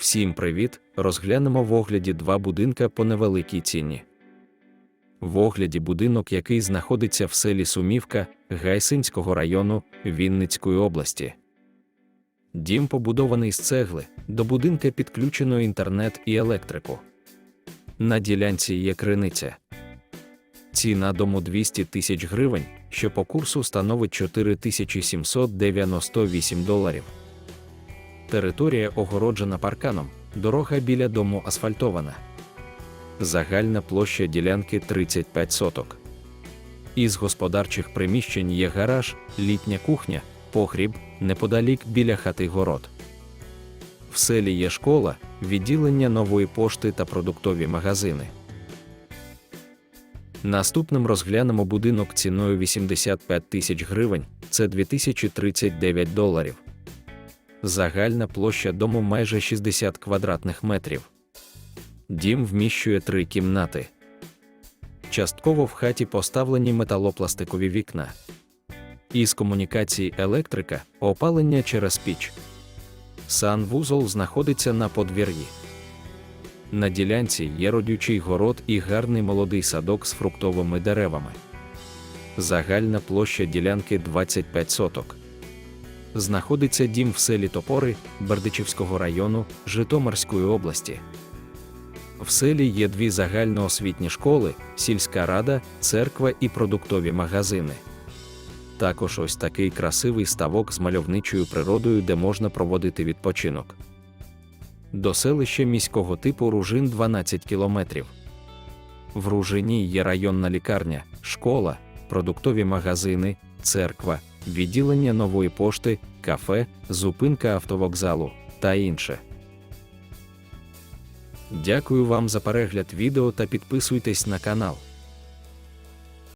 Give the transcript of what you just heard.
Всім привіт! Розглянемо в огляді два будинка по невеликій ціні. В огляді будинок, який знаходиться в селі Сумівка Гайсинського району Вінницької області. Дім побудований з цегли, до будинка підключено інтернет і електрику. На ділянці є криниця. Ціна дому 200 тисяч гривень, що по курсу становить 4798 доларів. Територія огороджена парканом, дорога біля дому асфальтована. Загальна площа ділянки 35 соток. Із господарчих приміщень є гараж, літня кухня, погріб, неподалік біля хати город. В селі є школа, відділення нової пошти та продуктові магазини. Наступним розглянемо будинок ціною 85 тисяч гривень, це 2039 доларів. Загальна площа дому майже 60 квадратних метрів. Дім вміщує три кімнати. Частково в хаті поставлені металопластикові вікна. Із комунікацій електрика, опалення через піч. Санвузол знаходиться на подвір'ї. На ділянці є родючий город і гарний молодий садок з фруктовими деревами. Загальна площа ділянки 25 соток знаходиться дім в селі Топори Бердичівського району Житомирської області. В селі є дві загальноосвітні школи, сільська рада, церква і продуктові магазини. Також ось такий красивий ставок з мальовничою природою, де можна проводити відпочинок. До селища міського типу Ружин 12 кілометрів. В Ружині є районна лікарня, школа, продуктові магазини, церква, відділення нової пошти, кафе, зупинка автовокзалу та інше. Дякую вам за перегляд відео та підписуйтесь на канал.